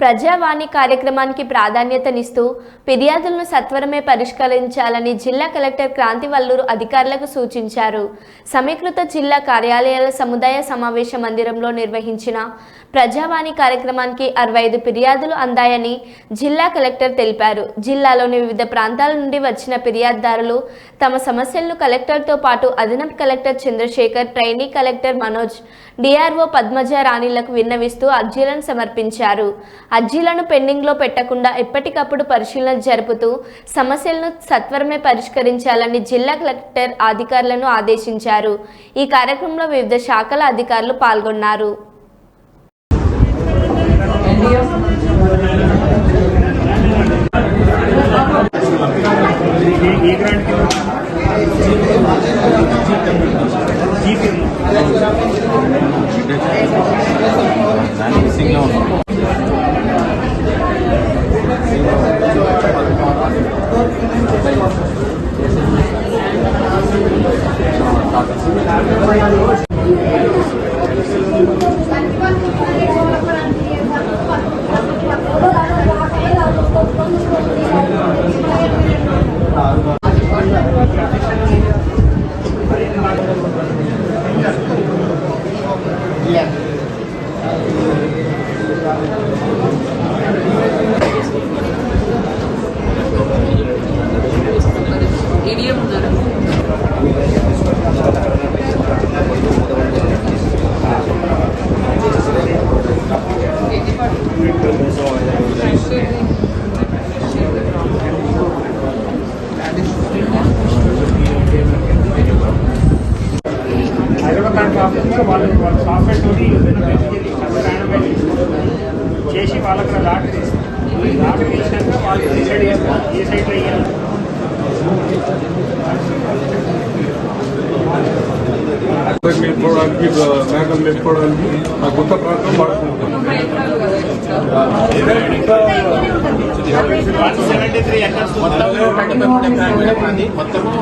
ప్రజావాణి కార్యక్రమానికి ప్రాధాన్యతనిస్తూ ఫిర్యాదులను సత్వరమే పరిష్కరించాలని జిల్లా కలెక్టర్ క్రాంతివల్లూరు అధికారులకు సూచించారు. సమీకృత జిల్లా కార్యాలయాల సముదాయ సమావేశ మందిరంలో నిర్వహించిన ప్రజావాణి కార్యక్రమానికి అరవై ఐదు ఫిర్యాదులు అందాయని జిల్లా కలెక్టర్ తెలిపారు. జిల్లాలోని వివిధ ప్రాంతాల నుండి వచ్చిన ఫిర్యాదుదారులు తమ సమస్యలను కలెక్టర్తో పాటు అదనపు collector Chandrasekhar trainee collector Manoj DRO Padmaja రాణిలకు విన్నవిస్తూ అర్జీలను సమర్పించారు. అర్జీలను పెండింగ్లో పెట్టకుండా ఎప్పటికప్పుడు పరిశీలన జరుపుతూ సమస్యలను సత్వరమే పరిష్కరించాలని జిల్లా కలెక్టర్ అధికారులను ఆదేశించారు ఈ కార్యక్రమంలో వివిధ శాఖల అధికారులు పాల్గొన్నారు గ్రాంట్ జీపీ బేసికలీ కస్టమర్ చేసి వాళ్ళకి లాట్ తీసి లాట్ తీసినాక వాళ్ళు డిసైడ్ చేస్తారు ఏ సైట్లో వేయాలి మేపుకోవడానికి మేకలు మేపుకోవడానికి ఆ గుట్ట ప్రాంతం వాడుకుంటాం మొత్తము